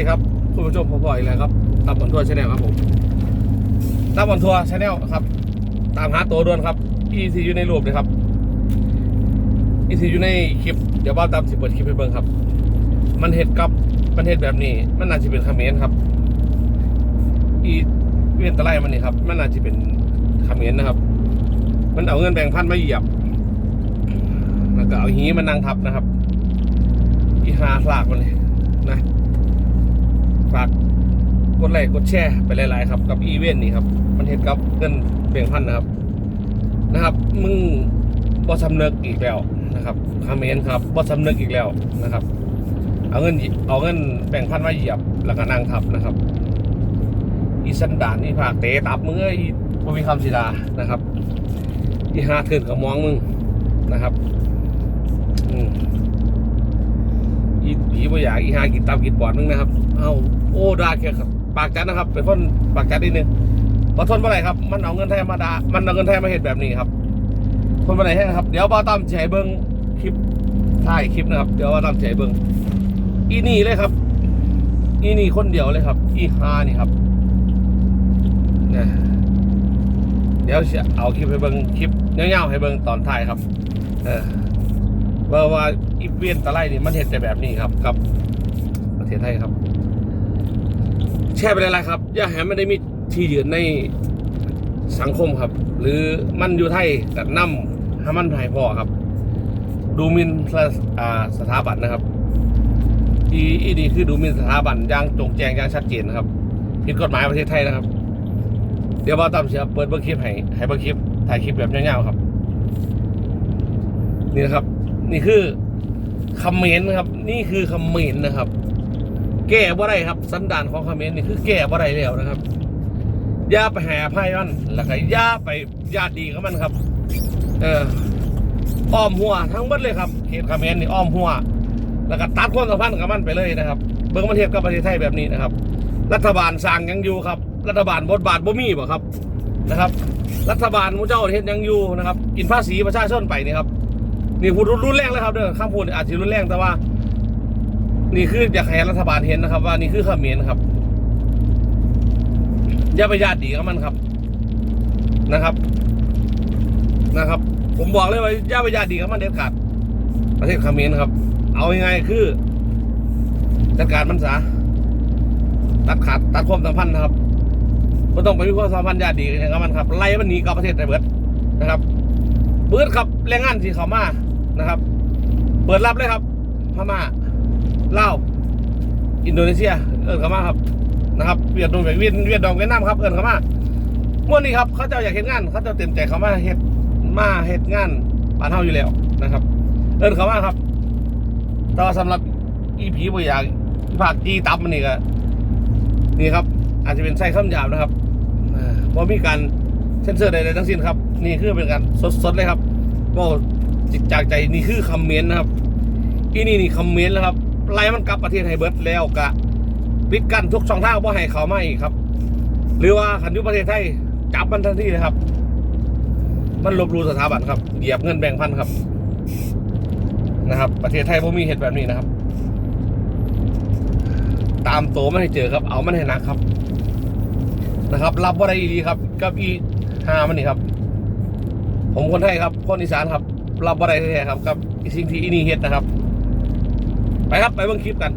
ดีครับคุณผู้ชมผมบ่อยแล้วครับตามบนทัวร์ชาแนลครับผมตามบนทัวร์ชาแนลครับ ตามหาตัวด่วนครับอีซีอยู่ในรูปเลยครับอีซีอยู่ในคลิปเดี๋ยวบ้าตามสิเปิดคลิปให้เบิ่งครับ มันเห็ดกับมันเห็ดแบบนี้ มันน่าจะเป็นคาเมนครับ อีเวียนตะไลมันนี่ครับ มันน่าจะเป็นคาเมนนะครับ มันเอาเงินแบ่งพันมาเหยียบแล้วก็เอาหีมานั่งทับนะครับ อีหาฝากมันเลยนะ ฝากกดไลค์กดแชร์ไปหลายๆครับ กับอีเวนต์นี่ครับ มันเห็นกับเงินแบ่งพันนะครับ นะครับ มึงบอสำนึกอีกแล้วนะครับคาเมนครับบอสำนึกอีกแล้วนะครับ เอาเงินเอาเงินแบ่งพันมาเหยียบแล้วก็นั่งทับนะครับ อีสันดานนี่ผากเตะตับมึงเอ้ยอีบ่มีคำสีดานะครับอีหาเถื่อนกับมองมึงนะครับอืมอีผีบ่อยากอีหากินตับกินปอดมึงนะครับ เอา ด่าแกครับปากจัดนะครับ เป็นคนปากจัดนิดนึงพอทนเมื่อไหร่ครับ มันเอาเงินไทยมาด่ามันเอาเงินไทยมาเห็นแบบนี้ครับ ทนเมื่อไหร่ให้นะครับ เดี๋ยวบ้าตั้มแชร์เบิ้งคลิปถ่ายคลิปนะครับ เดี๋ยวบ้าตั้มแชร์เบิ้งอีนี่เลยครับ อีนี่คนเดียวเลยครับ อีฮานี่ครับนะเดี๋ยวจะเอาคลิปให้เบิ้งคลิปเงี้ยวๆให้เบิ้งตอนถ่ายครับ เออว่าว่าอีเวียนตะไลนี่มันเห็นแต่แบบนี้ครับกับ ประเทศไทยครับ แช่ไปเลยละครับ อย่าให้มันได้มีที่ยืนในสังคมครับ หรือมันอยู่ไทยกับน้ำให้มันไทยพอครับ ดูหมินสสถาบันนะครับอีอีดีคือดูหมินสถาบันอย่างจงแจงอย่างชัดเจนนะครับผิดกฎหมายประเทศไทยนะครับ เดี๋ยวบ่าตามเสียเปิดเบิ้งคลิปให้ให้เบิ้งคลิปถ่ายคลิปแบบยาวๆครับ นี่นะครับ นี่คือคอมเมนต์นะครับ นี่คือคอมเมนต์นะครับ แก้บ่ได้ครับ สันดานของคอมเมนต์นี่คือแก้บ่ได้แล้วนะครับอย่าไปแหาไพ่มันแล้วก็อย่าไปญาติดีกับมันครับ เอออ้อมหัวทั้งหมดเลยครับเขตคอมเมนต์นี่อ้อมหัว แล้วก็ตัดความสัมพันธ์กับมันไปเลยนะครับ เบิ่งประเทศกับประเทศไทยแบบนี้นะครับ รัฐบาลสร้างยังอยู่ครับ รัฐบาลบทบาทบ่มีบ่ครับนะครับ รัฐบาลมูเจ้าประเทศยังอยู่นะครับ กินภาษีประชาชนไปนี่ครับนี่พูดรุนแรงเลยครับเด้อข้ามพูดอาจจะรุนแรงแต่ว่า นี่คืออยากให้รัฐบาลเห็นนะครับ ว่านี่คือเขมรครับอย่าไปญาติดีกับมันครับนะครับ นะครับ ผมบอกเลยว่าอย่าไปญาติดีกับมันเด็ดขาดประเทศเขมรครับ เอายังไงคือ จัดการมันซะตัดขาดตัดความสัมพันธ์นะครับไม่ต้องไปมีความสัมพันธ์ญาติดีกับมันครับไล่มันหนีกลับประเทศไทยเบิดนะครับเบิดครับแรงงานที่เขามานะครับ เปิดรับเลยครับพม่า ลาวอินโดนีเซีย เอิญเขามาครับนะครับเวียดนามเวียดเวียดนามเวียดนามครับเอิญเขามาเมื่อนี้ครับเขาเจ้าอยากเห็นงาน เขาเจ้าเต็มใจเขามาเฮ็ดมาเฮ็ดงานบ้านเฮาอยู่แล้วนะครับ เอิญเขามาครับแต่ว่าสำหรับอีผีบ่อยากภาคจีตับมันนี่ก็นี่ครับ อาจจะเป็นไส้ข้ามหยาบนะครับอ่าเพราะมีการเซ็นเซอร์ใดๆทั้งสิ้นครับ นี่คือเป็นการสดๆเลยครับก็จิตจากใจนี่คือคอมเมนต์นะครับอีนี่นี่คอมเมนต์แล้วครับ ไล่มันกลับประเทศไทยเบิร์ดแล้วกะปิดกั้นทุกช่องทางบ่ให้เขาไมาอีกครับ หรือว่าขันยุประเทศไทยจับมันทันทีเลยครับ มันลบลูสถาบันครับเหยียบเงินแบ่งพันครับ นะครับ ประเทศไทยผมมีเหตุแบบนี้นะครับ ตามโตมันให้เจอครับ เอามันให้หนักครับ นะครับ รับว่าได้ดีครับกับอีหามันนี่ครับ ผมคนไทยครับ คนอีสานครับ รับว่าได้แท้ครับกับสิ่งที่อีนี่เฮ็ดนะครับ ไปครับ ไปเบิ่งคลิปกัน